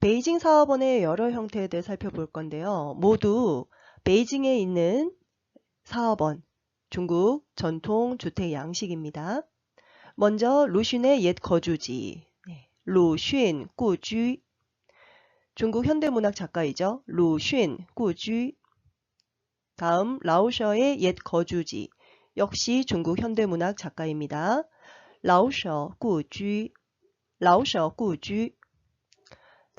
베이징 사업원의 여러 형태에 대해 살펴볼 건데요. 모두 베이징에 있는 사업원, 중국 전통 주택 양식입니다. 먼저 루슌의 옛 거주지, 네, 루슌 꾸쥐, 중국 현대문학 작가이죠. 루슌 꾸쥐. 다음 라오셔의 옛 거주지, 역시 중국 현대문학 작가입니다. 라오셔 꾸쥐, 라오셔 꾸쥐.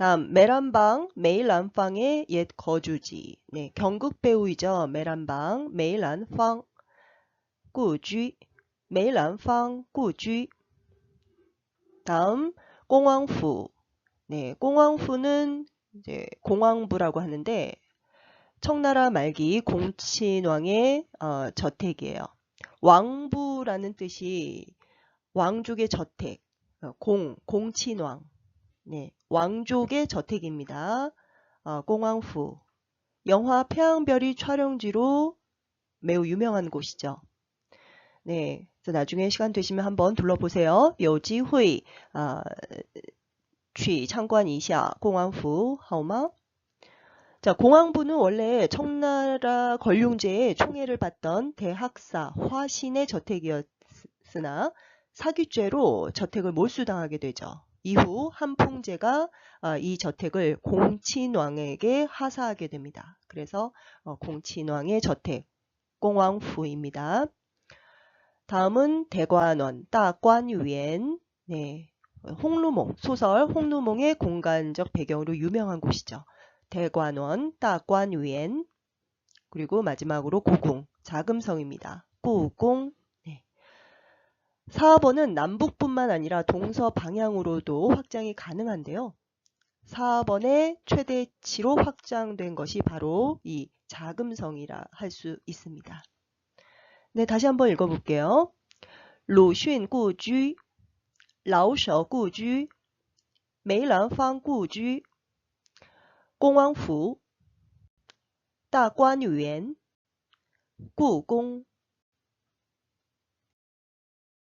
다음 메란방 메일란팡의 옛 거주지. 네, 경극 배우이죠. 메란방 메일란팡 꾸쥐 메일란팡 꾸쥐. 다음 공왕후. 네, 공왕후는 이제 공왕부라고 하는데 청나라 말기 공친왕의 어, 저택이에요. 왕부라는 뜻이 왕족의 저택, 어, 공, 공친왕. 네, 왕족의 저택입니다. 어, 공황후 영화 태양별이 촬영지로 매우 유명한 곳이죠. 네, 그래서 나중에 시간 되시면 한번 둘러보세요. 요지후이 아, 취창관 이샤 공항부 하오마 자, 공항부는 원래 청나라 권룡제의 총애를 받던 대학사 화신의 저택이었으나 사기죄로 저택을 몰수당하게 되죠. 이후 한풍제가 어, 이 저택을 공친왕에게 하사하게 됩니다. 그래서 어, 공친왕의 저택, 공왕후입니다. 다음은 대관원, 따관유엔, 네, 홍루몽, 소설 홍루몽의 공간적 배경으로 유명한 곳이죠. 대관원, 따관유엔, 그리고 마지막으로 고궁, 자금성입니다. 고궁, 네. 사업원은 남북뿐만 아니라 동서 방향으로도 확장이 가능한데요. 사업원의 최대치로 확장된 것이 바로 이 자금성이라 할 수 있습니다. 네, 다시 한번 읽어볼게요. 鲁迅故居,老舍故居,梅兰芳故居,恭王府,大观园,故宫